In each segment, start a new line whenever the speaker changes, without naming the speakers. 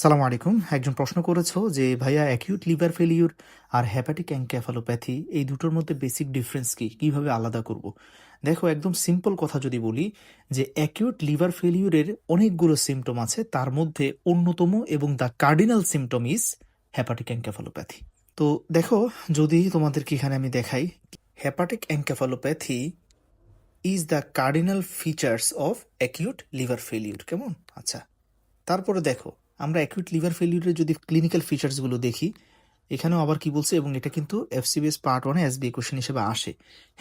সালাম আলাইকুম। একজন প্রশ্ন করেছ যে, ভাইয়া অ্যাকিউট লিভার ফেলিউর আর হ্যাপাটিক অ্যাঙ্ক্যাফালোপ্যাথি এই দুটোর মধ্যে বেসিক ডিফারেন্স কি? কীভাবে আলাদা করব? দেখো, একদম সিম্পল কথা যদি বলি যে অ্যাকিউট লিভার ফেলিউরের অনেকগুলো সিমটম আছে। তার মধ্যে অন্যতম এবং the cardinal symptom is hepatic encephalopathy তো দেখো, যদি তোমাদেরকে এখানে আমি দেখাই hepatic encephalopathy is the cardinal features of acute liver failure কেমন? আচ্ছা তারপরে দেখো আমরা অ্যাকিউট লিভার ফেলিউরের যদি ক্লিনিক্যাল ফিচার্সগুলো দেখি, এখানেও আবার কি বলছে, এবং এটা কিন্তু এফসিবিএস পার্ট ওয়ানে এসবি কোশ্চেন হিসেবে আসে।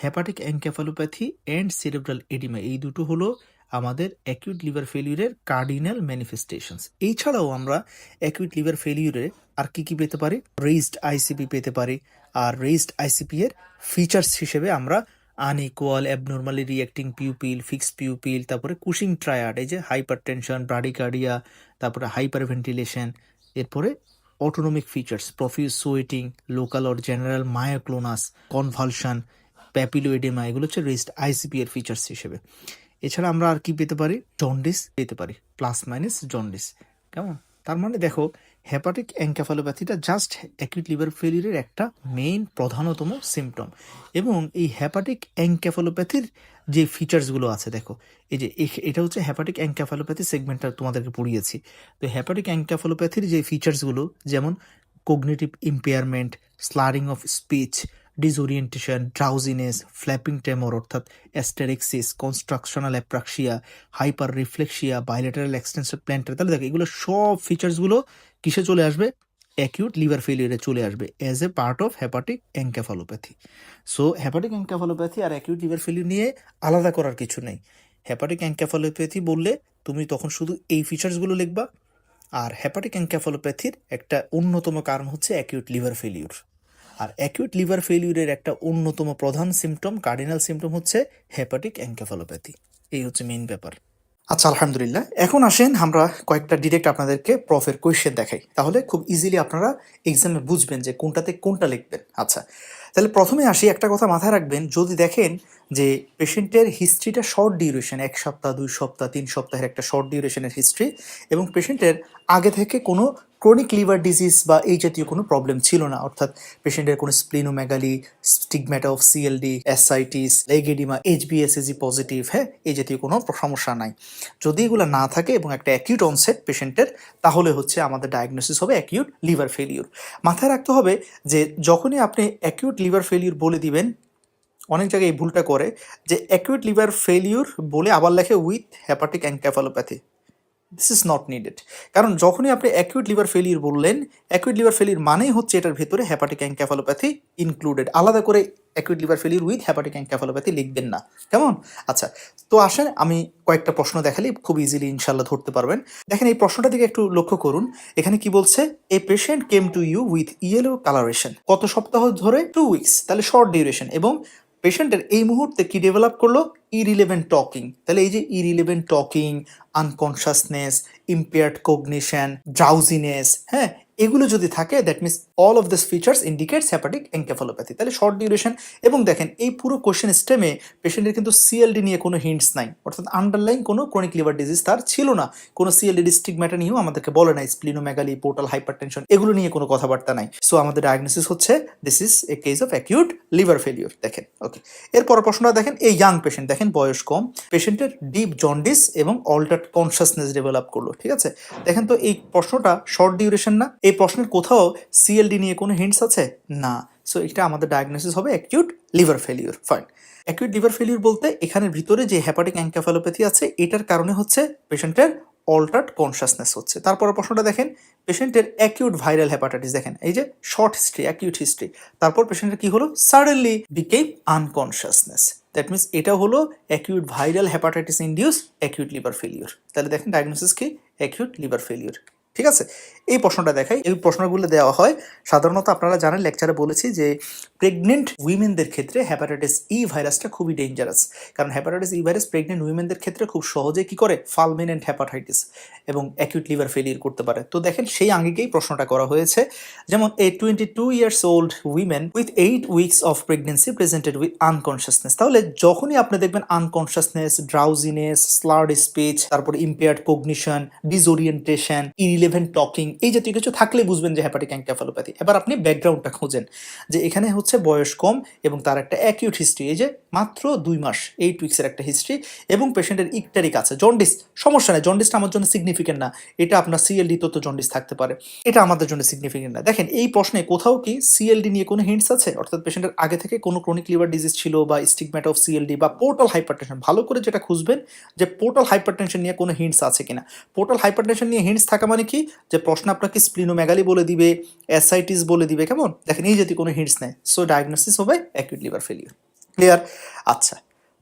Hepatic encephalopathy and cerebral oedema এই দুটো হলো আমাদের অ্যাকিউট লিভার ফেলিউরের কার্ডিনাল ম্যানিফেস্টেশনস এছাড়াও আমরা অ্যাকিউট লিভার ফেলিউরে আর কি কি পেতে পারি? রেইজড আইসিপি পেতে পারি। আর রেইজড আইসিপি এর ফিচার্স হিসেবে আমরা unequal abnormally reacting pupil fix pupil তারপরে কুশিং ট্রায়াড এই যে হাইপার টেনশন ব্রাডিকার্ডিয়া তারপরে হাইপার ভেন্টিলেশন এরপরে autonomic features profuse sweating local or general myoclonus convulsion papilloedema এগুলো হচ্ছে রেস্ট আইসিপি এর ফিচার্স হিসেবে। এছাড়া আমরা আর কি পেতে পারি? জন্ডিস পেতে পারি প্লাস মাইনাস জন্ডিস কেমন? তার মানে দেখো হেপাটিক অ্যাঙ্কাফালোপ্যাথিটা জাস্ট অ্যাকিউট লিভার ফেলিয়ারের একটা মেইন প্রধানতম সিমটম এবং এই হ্যাপাটিক অ্যাঙ্কাফালোপ্যাথির যে ফিচার্সগুলো আছে, দেখো, এই যে এটা হচ্ছে হ্যাপাটিক অ্যাঙ্কাফালোপ্যাথি সেগমেন্টটা তোমাদেরকে পড়িয়েছি। তো হ্যাপাটিক অ্যাঙ্কাফালোপ্যাথির যে ফিচার্সগুলো যেমন cognitive impairment slurring of speech disorientation drowsiness flapping tremor অর্থাৎ asterixis constructional apraxia hyperreflexia bilateral extensor plantar তাহলে দেখো এগুলো সব ফিচার্সগুলো কিসে চলে আসবে? অ্যাকিউট লিভার ফেলিয়ারে চলে আসবে as a part of hepatic encephalopathy so hepatic encephalopathy R acute liver failure নিয়ে আলাদা করার কিছু নেই। হ্যাপাটিক অ্যাঙ্কাফালোপ্যাথি বললে তুমি তখন শুধু এই ফিচার্সগুলো লিখবা, আর হ্যাপাটিক অ্যাঙ্কাফালোপ্যাথির একটা অন্যতম কারণ হচ্ছে অ্যাকিউট লিভার ফেলিউর আর অ্যাকিউট লিভার ফেলিউরের একটা অন্যতম প্রধান সিমটম কার্ডিনাল সিমটম হচ্ছে হেপাটিক অ্যাঙ্কেফালোপ্যাথি এই হচ্ছে মেইন ব্যাপার। আচ্ছা আলহামদুলিল্লাহ। এখন আসেন আমরা কয়েকটা ডিরেক্ট আপনাদেরকে প্রফের কোয়েশ্চেন দেখাই। তাহলে খুব ইজিলি আপনারা এক্সামে বুঝবেন যে কোনটাতে কোনটা লিখবেন। আচ্ছা তাহলে প্রথমে আসি, একটা কথা মাথায় রাখবেন, যদি দেখেন যে পেশেন্টের হিস্ট্রিটা শর্ট ডিউরেশন, এক সপ্তাহ, দুই সপ্তাহ, তিন সপ্তাহের একটা শর্ট ডিউরেশনের হিস্ট্রি এবং পেশেন্টের আগে থেকে কোনো ক্রনিক লিভার ডিজিজ বা এই জাতীয় কোনো প্রবলেম ছিল না। অর্থাৎ পেশেন্টের কোনো splenomegaly stigmata of CLD, ascites leg oedema এইচবিএসএজি positive হ্যাঁ এই জাতীয় কোনো সমস্যা নাই। যদি এগুলো না থাকে এবং একটা অ্যাকিউট অনসেট পেশেন্টের, তাহলে হচ্ছে আমাদের ডায়াগনোসিস হবে অ্যাকিউট লিভার ফেলিউর মাথায় রাখতে হবে যে যখনই আপনি অ্যাকিউট লিভার ফেলিউর বলে দিবেন অনেক জায়গায় এই ভুলটা করে যে অ্যাকিউট লিভার ফেলিউর বলে আবার লেখে with hepatic encephalopathy this is not needed কারণ যখনই আপনি অ্যাকুইট লিভার ফেলিউর বললেন অ্যাকিউট লিভার ফেলিউর মানেই হচ্ছে এটার ভেতরে হ্যাপাটিক অ্যাঙ্ক্যাফালোপ্যাথি ইনক্লুডেড আলাদা করে acute liver failure with hepatic encephalopathy লিখবেন না। কেমন? আচ্ছা তো আসেন আমি কয়েকটা প্রশ্ন দেখালে খুব ইজিলি ইনশাল্লাহ ধরতে পারবেন। দেখেন এই প্রশ্নটা দিকে একটু লক্ষ্য করুন। এখানে কি বলছে? A patient came to you with yellow colouration কত সপ্তাহ ধরে? টু উইকস তাহলে শর্ট ডিউরেশন এবং পেশেন্টের এই মুহূর্তে কি ডেভেলপ করল? ইরিলেভেন্ট টকিং তাহলে এই যে irrelevant talking unconsciousness impaired cognition drowsiness হ্যাঁ? এগুলো যদি থাকে that means all of this features indicates hepatic encephalopathy তাহলে শর্ট ডিউরেশন এবং দেখেন, এই পুরো কোশ্চেন স্টেমে পেশেন্টের কিন্তু সিএলডি নিয়ে কোনো হিন্টস নাই। অর্থাৎ আন্ডারলাইন কোনো ক্রনিক লিভার ডিজিজ তার ছিল না। কোনো সিএলডি স্টিগম্যাটা নিয়েও আমাদেরকে বলে নাই স্প্লিনোমেগালি পোর্টাল হাইপারটেনশন এগুলো নিয়ে কোনো কথাবার্তা নাই। সো আমাদের ডায়াগনোসিস হচ্ছে this is a case of acute liver failure দেখেন ওকে এরপর প্রশ্নটা দেখেন, এই ইয়াং পেশেন্ট দেখেন, বয়স কম পেশেন্টের ডিপ জন্ডিস এবং অল্টার্ড কনসাসনেস ডেভেলপ করল, ঠিক আছে? দেখেন তো, এই প্রশ্নটা শর্ট ডিউরেশন না এই প্রশ্নের কোথাও সিএলডি নিয়ে কোনো হিন্টস আছে? না। সো এটা আমাদের ডায়াগনোসিস হবে acute liver failure fine acute liver failure বলতে এখানের ভিতরে যে হ্যাপাটিক অ্যাঙ্কাফালোপ্যাথি আছে, এটার কারণে হচ্ছে পেশেন্টের অল্টার্ড কনসাসনেস হচ্ছে। তারপর প্রশ্নটা দেখেন পেশেন্টের অ্যাকিউট ভাইরাল হ্যাপাটাইটিস দেখেন। এই যে শর্ট হিস্ট্রি অ্যাকিউট হিস্ট্রি তারপর পেশেন্টের কি হলো? Suddenly became unconsciousness that means এটা হলো acute viral hepatitis induce acute liver failure তাহলে দেখেন ডায়াগনোসিস কি? অ্যাকিউট লিভার ফেলিওর ঠিক আছে? এই প্রশ্নটা দেখাই। এই প্রশ্নগুলো দেওয়া হয়, সাধারণত আপনারা জানেন লেকচারে বলেছি যে প্রেগনেন্ট উইমেনদের ক্ষেত্রে হ্যাপাটাইটিস ই ভাইরাসটা খুবই ডেঞ্জারাস কারণ হ্যাপাটাইটিস ই ভাইরাস প্রেগনেন্ট উইমেনদের ক্ষেত্রে খুব সহজে কি করে? ফালমিনেন্ট হ্যাপাটাইটিস এবং অ্যাকিউট লিভার ফেলিয়ার করতে পারে। তো দেখেন, সেই আঙ্গিকেই প্রশ্নটা করা হয়েছে। যেমন a twenty two years old women with eight weeks of pregnancy presented with unconsciousness তাহলে যখনই আপনি দেখবেন আনকনসিয়াসনেস ড্রাউজিনেস স্লার্ড স্পিচ তারপর impaired cognition disorientation irrelevant talking এই জাতীয় কিছু থাকলে বুঝবেন যে হ্যাপাটিক অ্যাঙ্কেফালোপ্যাথি। এবার আপনি ব্যাকগ্রাউন্ডটা খোঁজেন যে এখানে হচ্ছে বয়স কম এবং তার একটা অ্যাকিউট হিস্ট্রি এই যে মাত্র দুই মাস এইট উইক্সের একটা হিস্ট্রি এবং পেশেন্টের ইকটারিক আছে। জন্ডিস সমস্যা নেই জন্ডিসটা আমার জন্য সিগনিফিকেন্ট না। এটা আপনার সিএলডি তো জন্ডিস থাকতে পারে। এটা আমাদের জন্য সিগনিফিকেন্ট না। দেখেন, এই প্রশ্নে কোথাও কি সিএলডি নিয়ে কোনো হিন্টস আছে? অর্থাৎ পেশেন্টের আগে থেকে কোনো ক্রনিক লিভার ডিজিজ ছিল বা স্টিগম্যাট অফ সিএলডি বা পোর্টাল হাইপারটেনশন ভালো করে যেটা খুঁজবেন যে পোর্টাল হাইপারটেনশন নিয়ে কোনো হিন্টস আছে কিনা। পোর্টাল হাইপারটেনশন নিয়ে হিন্টস থাকা মানে কি? যে প্রশ্ন আপনাকে স্প্লিনোমেগালি বলে দিবে, অ্যাসাইটিস বলে দিবে, কেমন? দেখেন, এই জাতীয় কোনো হিন্টস নেই। সো ডায়াগনোসিস হবে অ্যাকিউট লিভার ফেলিওর ক্লিয়ার আচ্ছা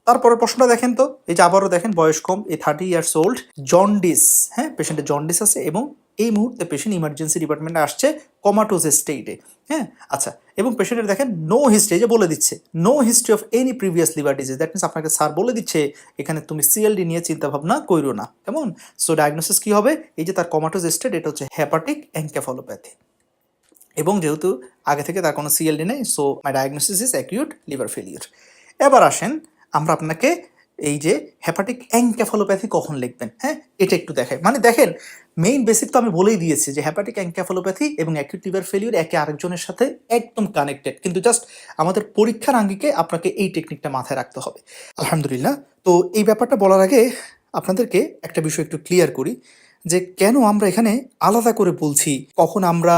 তারপরের প্রশ্নটা দেখেন তো। এই যে আবারও দেখেন, বয়স কম, এই থার্টি ইয়ার্স ওল্ড জন্ডিস হ্যাঁ? পেশেন্টের জন্ডিস আছে এবং এই মুহূর্তে পেশেন্ট ইমার্জেন্সি ডিপার্টমেন্টে আসছে কমাটোজ স্টেটে হ্যাঁ? আচ্ছা এবং পেশেন্টের দেখেন নো হিস্ট্রি যে বলে দিচ্ছে no history of any previous liver disease that means আপনাকে স্যার বলে দিচ্ছে, এখানে তুমি সিএলডি নিয়ে চিন্তা ভাবনা করো না, কেমন? সো ডায়াগনোসিস কি হবে? এই যে তার কমাটোজ স্টেট এটা হচ্ছে হ্যাপাটিক অ্যাঙ্কেফালোপ্যাথি এবং যেহেতু আগে থেকে তার কোনো সিএলডি নেই so my diagnosis is acute liver failure এবার আসেন, আমরা আপনাকে এই যে হ্যাপাটিক অ্যাঙ্ক্যাফালোপ্যাথি কখন লিখবেন হ্যাঁ? এটা একটু দেখাই। মানে দেখেন মেইন বেসিক তো আমি বলেই দিয়েছি যে হ্যাপাটিক অ্যাঙ্ক্যাফালোপ্যাথি এবং অ্যাকিউট লিভার ফেলিওর একে আরেকজনের সাথে একদম কানেক্টেড কিন্তু জাস্ট আমাদের পরীক্ষার আঙ্গিকে আপনাকে এই টেকনিকটা মাথায় রাখতে হবে। আলহামদুলিল্লাহ। তো এই ব্যাপারটা বলার আগে আপনাদেরকে একটা বিষয় একটু ক্লিয়ার করি যে কেন আমরা এখানে আলাদা করে বলছি কখন আমরা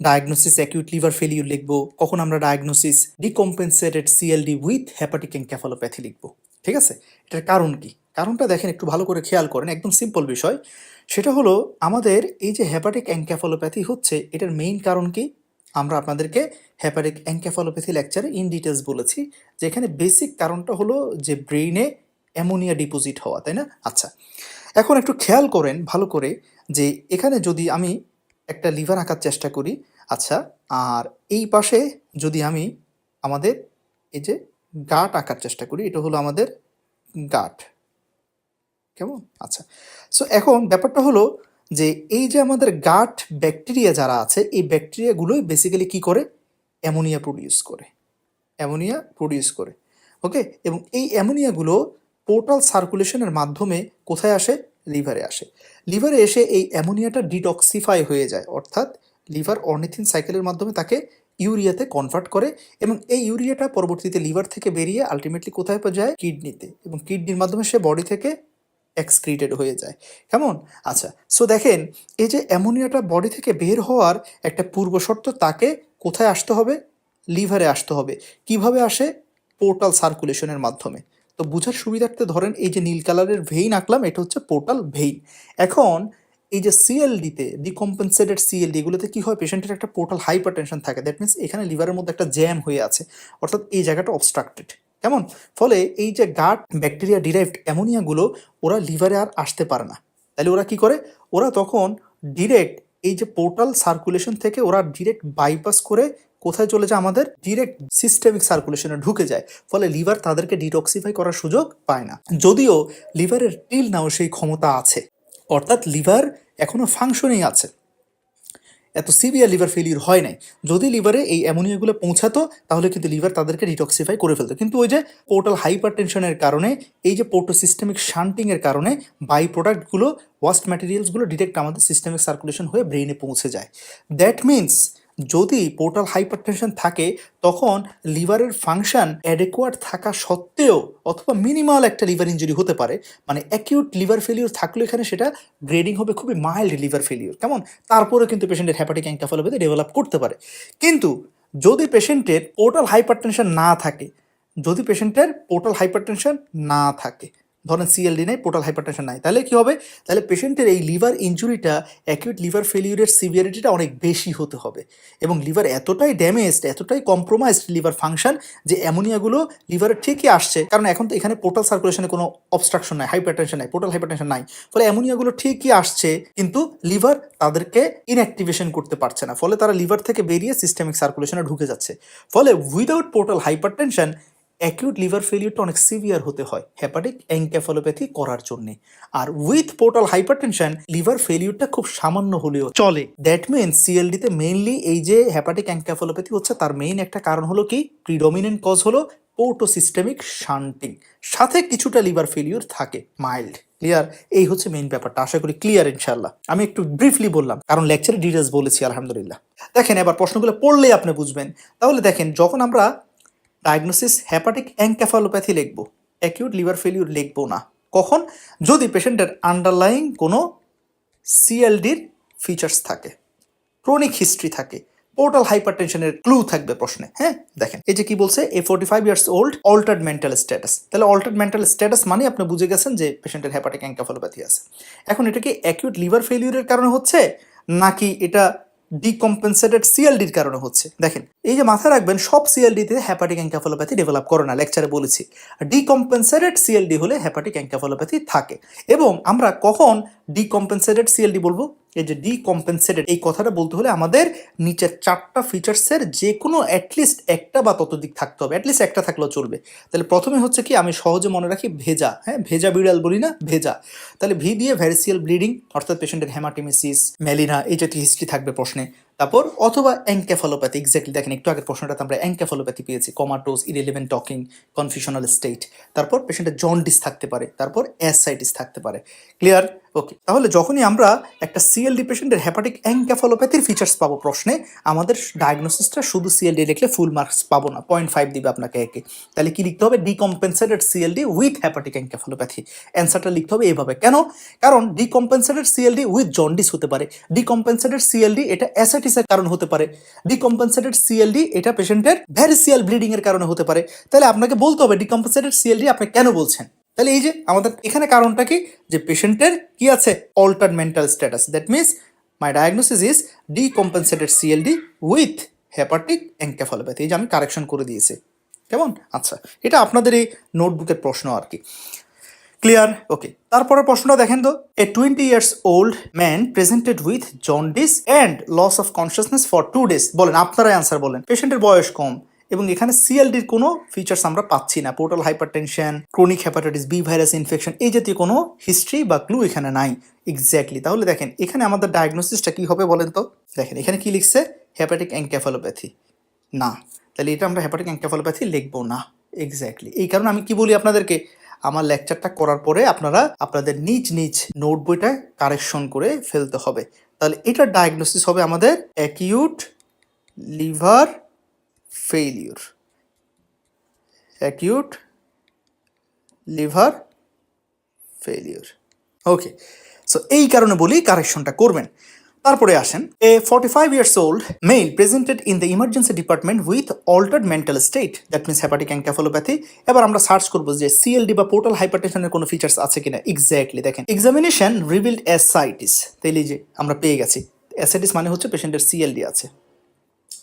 ডায়াগনোসিস অ্যাকিউট লিভার ফেলিউর লিখব, কখন আমরা diagnosis decompensated CLD with hepatic encephalopathy লিখব। ঠিক আছে? এটার কারণ কি? কারণটা দেখেন, একটু ভালো করে খেয়াল করেন, একদম সিম্পল বিষয়। সেটা হলো, আমাদের এই যে হ্যাপাটিক অ্যাঙ্ক্যাফালোপ্যাথি হচ্ছে, এটার মেইন কারণ কি? আমরা আপনাদেরকে হ্যাপাটিক অ্যাঙ্ক্যাফালোপ্যাথি লেকচারে ইন ডিটেলস বলেছি যে এখানে বেসিক কারণটা হলো যে ব্রেইনে অ্যামোনিয়া ডিপোজিট হওয়া, তাই না? আচ্ছা এখন একটু খেয়াল করেন ভালো করে যে এখানে যদি আমি একটা লিভার আঁকার চেষ্টা করি আচ্ছা আর এই পাশে যদি আমি আমাদের এই যে গাট আঁকার চেষ্টা করি, এটা হলো আমাদের গাট। কেমন? আচ্ছা। সো এখন ব্যাপারটা হলো যে এই যে আমাদের গাট ব্যাকটেরিয়া যারা আছে, এই ব্যাকটেরিয়াগুলোই বেসিক্যালি কি করে? অ্যামোনিয়া প্রডিউস করে। অ্যামোনিয়া প্রডিউস করে। ওকে এবং এই অ্যামোনিয়াগুলো পোর্টাল সার্কুলেশনের মাধ্যমে কোথায় আসে? লিভারে আসে। লিভারে এসে এই অ্যামোনিয়াটা ডিটক্সিফাই হয়ে যায়। অর্থাৎ লিভার অর্নিথিন সাইকেলের মাধ্যমে তাকে ইউরিয়াতে কনভার্ট করে এবং এই ইউরিয়াটা পরবর্তীতে লিভার থেকে বেরিয়ে আলটিমেটলি কোথায় যায়? কিডনিতে এবং কিডনির মাধ্যমে সে বডি থেকে এক্সক্রিটেড হয়ে যায়। কেমন? আচ্ছা সো দেখেন, এই যে অ্যামোনিয়াটা বডি থেকে বের হওয়ার একটা পূর্বশর্ত তাকে কোথায় আসতে হবে? লিভারে আসতে হবে। কীভাবে আসে? পোর্টাল সার্কুলেশনের মাধ্যমে। তো বুঝার সুবিধার্থে ধরেন, এই যে নীল কালারের ভেইন আঁকলাম, এটা হচ্ছে পোর্টাল ভেইন এখন এই যে সিএলডিতে ডিকম্পেনসেটেড সিএলডি এগুলোতে কি হয়? পেশেন্টের একটা পোর্টাল হাইপার টেনশন থাকে। দ্যাট মিনস এখানে লিভারের মধ্যে একটা জ্যাম হয়ে আছে। অর্থাৎ এই জায়গাটা অবস্ট্রাক্টেড কেমন? ফলে এই যে গার্ড ব্যাকটেরিয়া ডিরাইভড অ্যামোনিয়াগুলো ওরা লিভারে আর আসতে পারে না। তাহলে ওরা কি করে? ওরা তখন ডিরেক্ট এই যে পোর্টাল সার্কুলেশন থেকে ওরা ডিরেক্ট বাইপাস করে কোথায় চলে যায় আমাদের? ডিরেক্ট সিস্টেমিক সার্কুলেশনে ঢুকে যায়। ফলে লিভার তাদেরকে ডিটক্সিফাই করার সুযোগ পায় না। যদিও লিভারের টিল নাও সেই ক্ষমতা আছে। অর্থাৎ লিভার এখনও ফাংশনেই আছে। এত সিভিয়ার লিভার ফেলিউর হয় নাই। যদি লিভারে এই অ্যামোনিয়াগুলো পৌঁছাতো, তাহলে কিন্তু লিভার তাদেরকে ডিটক্সিফাই করে ফেলতো। কিন্তু ওই যে পোর্টাল হাইপার টেনশনের কারণে, এই যে পোর্টো সিস্টেমিক শান্টিংয়ের কারণে বাই প্রোডাক্টগুলো ওয়াস্ট ম্যাটেরিয়ালসগুলো ডিরেক্ট আমাদের সিস্টেমিক সার্কুলেশন হয়ে ব্রেইনে পৌঁছে যায়। দ্যাট মিন্স যদি পোর্টাল হাইপারটেনশন থাকে, তখন লিভারের ফাংশন অ্যাডেকোয়াট থাকা সত্ত্বেও অথবা মিনিমাল একটা লিভার ইঞ্জুরি হতে পারে। মানে অ্যাকিউট লিভার ফেলিওর থাকলে এখানে সেটা গ্রেডিং হবে খুবই মাইল্ড লিভার ফেলিওর কেমন? তারপরে কিন্তু পেশেন্টের হ্যাপাটিক অ্যাঙ্কাফালোপ্যাথি ডেভেলপ করতে পারে। কিন্তু যদি পেশেন্টের পোর্টাল হাইপারটেনশন না থাকে, যদি পেশেন্টের পোর্টাল হাইপারটেনশন না থাকে ধরেন সিএলডি নেই পোর্টাল হাইপারটেনশন নাই। তাহলে কি হবে? তাহলে পেশেন্টের এই লিভার ইঞ্জুরিটা অ্যাকিউট লিভার ফেলিউরের সিভিয়ারিটিটা অনেক বেশি হতে হবে। এবং লিভার এতটাই ড্যামেজড এতটাই কম্প্রোমাইজড লিভার ফাংশন যে অ্যামোনিয়াগুলো লিভারে ঠিকই আসছে। কারণ এখন তো এখানে পোর্টাল সার্কুলেশনে কোনো অবস্ট্রাকশন নাই হাইপারটেনশন নাই পোর্টাল হাইপারটেনশন নাই। ফলে অ্যামোনিয়াগুলো ঠিকই আসছে, কিন্তু লিভার তাদেরকে ইনঅ্যাক্টিভেশন করতে পারছে না। ফলে তারা লিভার থেকে বেরিয়ে সিস্টেমিক সার্কুলেশনে ঢুকে যাচ্ছে। ফলে without portal hypertension acute liver ফেলিউরটা অনেক সিভিয়ার হতে হয় হ্যাপাটিক অ্যাঙ্ক্যাফালোপ্যাথি করার জন্যে। আর উইথ পোর্টাল হাইপারটেনশন লিভার ফেলিউরটা খুব সামান্য হলেও চলে। দ্যাট মিন সিএলডিতে মেইনলি এই যে হ্যাপাটিক অ্যাঙ্ক্যাফালোপ্যাথি হচ্ছে, তার মেইন একটা কারণ হলো কি? প্রিডমিনেন্ট কজ হলো পোর্টোসিস্টেমিক শান্টিং সাথে কিছুটা লিভার ফেলিওর থাকে মাইল্ড ক্লিয়ার এই হচ্ছে মেইন ব্যাপারটা। আশা করি ক্লিয়ার ইনশাল্লাহ আমি একটু ব্রিফলি বললাম, কারণ লেকচারে ডিটেলস বলেছি, আলহামদুলিল্লাহ। দেখেন, এবার প্রশ্নগুলো পড়লেই আপনি বুঝবেন। তাহলে দেখেন, যখন আমরা ডায়াগনোসিস হ্যাপাটিক অ্যাঙ্ক্যাফালোপ্যাথি লিখব। অ্যাকিউট লিভার ফেলিউর লিখব না। কখন? যদি পেশেন্টের আন্ডারলাইং কোনো সিএলডির ফিচার্স থাকে, ক্রনিক হিস্ট্রি থাকে, পোর্টাল হাইপারটেনশনের ক্লু থাকবে প্রশ্নে হ্যাঁ? দেখেন, এই যে কি বলছে? A forty five years old altered mental status তাহলে অল্টার্ড মেন্টাল স্ট্যাটাস মানে আপনি বুঝে গেছেন যে পেশেন্টের হ্যাপাটিক অ্যাঙ্কাফলোপ্যাথি আছে। এখন এটা কি অ্যাকিউট লিভার ফেলিউরের কারণে হচ্ছে? নাকি এটা ডিকম্পেনসেটেড সিএলডির কারণে হচ্ছে। দেখেন, এই যে মাথায় রাখবেন, সব সিএলডিতে হ্যাপাটিক অ্যাঙ্কাফলোপ্যাথি ডেভেলপ করে না লেকচারে বলেছি। ডিকম্পেনসেটেড সিএলডি হলে হ্যাপাটিক অ্যাঙ্কাফলোপ্যাথি থাকে। এবং আমরা কখন ডিকম্পেনসেটেড সিএলডি বলব? এই যে ডিকম্পেনসেটেড এই কথাটা বলতে হলে আমাদের নিচের চারটা ফিচার্সের যে কোনো অ্যাটলিস্ট একটা বা ততোধিক থাকতে হবে অ্যাটলিস্ট একটা থাকলেও চলবে। তাহলে প্রথমে হচ্ছে কি, আমি সহজে মনে রাখি ভেজা হ্যাঁ? ভেজা বিড়াল বলি না, ভেজা। তাহলে ভি দিয়ে ভ্যারিসিয়াল ব্লিডিং অর্থাৎ পেশেন্টের হ্যামাটিমিসিস ম্যালিনা এই জাতীয় হিস্ট্রি থাকবে প্রশ্নে। তারপর অথবা অ্যাঙ্ক্যাফালোপ্যাথি এক্স্যাক্টলি দেখেন একটু আগের প্রশ্নটাতে আমরা অ্যাঙ্ক্যাফালোপ্যাথি পেয়েছি comatose irrelevant talking confusional state তারপর পেশেন্টের জন্ডিস থাকতে পারে, তারপর অ্যাসাইটিস থাকতে পারে ক্লিয়ার ওকে তাহলে যখনই আমরা একটা সিএলডি পেশেন্টের হ্যাপাটিক অ্যাঙ্ক্যাফালোপ্যাথির ফিচার্স পাবো প্রশ্নে, আমাদের ডায়াগনোসিসটা শুধু সিএলডি লিখলে ফুল মার্কস পাবো না পয়েন্ট ফাইভ দিবে আপনাকে একে। তাহলে কি লিখতে হবে? Decompensated CLD with hepatic encephalopathy অ্যান্সারটা লিখতে হবে এভাবে। কেন? কারণ ডিকম্পেনসেটেড সিএলডি উইথ জন্ডিস হতে পারে। ডিকম্পেনসেটেড সিএলডি এটা অ্যাসাইটিসের কারণ হতে পারে ডিকম্পেনসেটেড সিএলডি এটা পেশেন্টের ভ্যারিসিয়াল ব্লিডিং এর কারণে হতে পারে। তাহলে আপনাকে বলতে হবে ডিকম্পেনসেটেড সিএলডি আপনি কেন বলছেন? তাহলে এই যে আমাদের এখানে কারণটা কি? যে পেশেন্টের কি আছে? Alter mental status that means my diagnosis is decompensated CLD with hepatic encephalopathy এই যে আমি কারেকশন করে দিয়েছি। কেমন? আচ্ছা এটা আপনাদের এই নোটবুকের প্রশ্ন আর কি। ক্লিয়ার ওকে তারপরে প্রশ্নটা দেখেন তো। A twenty years old man presented with jaundice and loss of consciousness for two days বলেন, আপনারাই আনসার বলেন। পেশেন্টের বয়স কম এবং এখানে সিএলডির কোনো ফিচার্স আমরা পাচ্ছি না। Portal hypertension chronic hepatitis B virus infection এই জাতীয় কোনো হিস্ট্রি বা ক্লু এখানে নাই। এক্স্যাক্টলি তাহলে দেখেন, এখানে আমাদের ডায়াগনোসিসটা কি হবে বলেন তো? দেখেন, এখানে কি লিখছে? হ্যাপাটিক অ্যাঙ্কেফালোপ্যাথি না। তাহলে এটা আমরা হ্যাপাটিক অ্যাঙ্কেফালোপ্যাথি লিখব না। এক্স্যাক্টলি এই কারণে আমি কি বলি আপনাদেরকে? আমার লেকচারটা করার পরে আপনারা আপনাদের নিজ নিজ নোট বইটা কারেকশন করে ফেলতে হবে। তাহলে এটার ডায়াগনোসিস হবে আমাদের acute liver failure acute liver failure okay so এই কারণে বলি কারেকশনটা করবেন। তারপরে আসেন a forty five years old male presented in the emergency department with altered mental state that means hepatic encephalopathy এবার আমরা সার্চ করব যে সিএলডি বা পোর্টাল হাইপারটেনশনের কোনো ফিচার্স আছে কিনা এক্স্যাক্টলি দেখেন। এক্সামিনেশন রিভিল্ড অ্যাসাইটিস তাইলে যে আমরা পেয়ে গেছি। অ্যাসাইটিস মানে হচ্ছে পেশেন্টের সিএলডি আছে।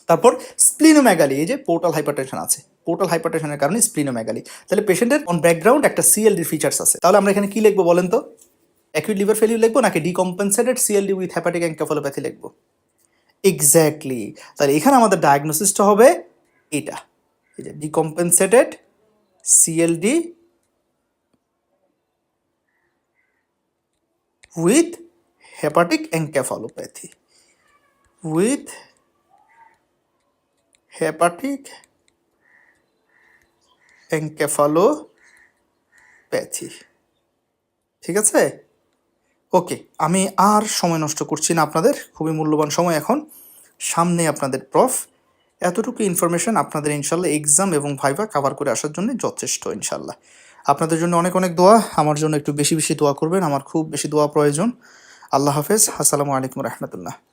তারপর স্প্লিনোম্যাগালি এই যে পোর্টাল হাইপারটেনশন আছে। পোর্টাল হাইপারটেনশনের কারণে স্প্লিনোম্যাগালি তাহলে পেশেন্টের অন ব্যাকগ্রাউন্ড একটা সিএলডি ফিচার্স আছে। তাহলে আমরা এখানে কি লিখব বলেন তো? অ্যাকিউট লিভার ফেলিউর লিখব নাকি decompensated CLD with hepatic encephalopathy লিখব? এক্স্যাক্টলি তাহলে এখানে আমাদের ডায়াগনোসিসটা হবে এটা। এই যে decompensated CLD with hepatic encephalopathy with hepatic encephalopathy ঠিক আছে? ওকে আমি আর সময় নষ্ট করছি না আপনাদের। খুবই মূল্যবান সময় এখন। সামনে আপনাদের প্রফ এতটুকু ইনফরমেশান আপনাদের ইনশাল্লাহ এক্সাম এবং ভাইভা কাভার করে আসার জন্য যথেষ্ট ইনশাল্লাহ। আপনাদের জন্য অনেক অনেক দোয়া। আমার জন্য একটু বেশি বেশি দোয়া করবেন। আমার খুব বেশি দোয়া প্রয়োজন। আল্লাহ হাফেজ। আসসালামু আলাইকুম রহমতুল্লাহ।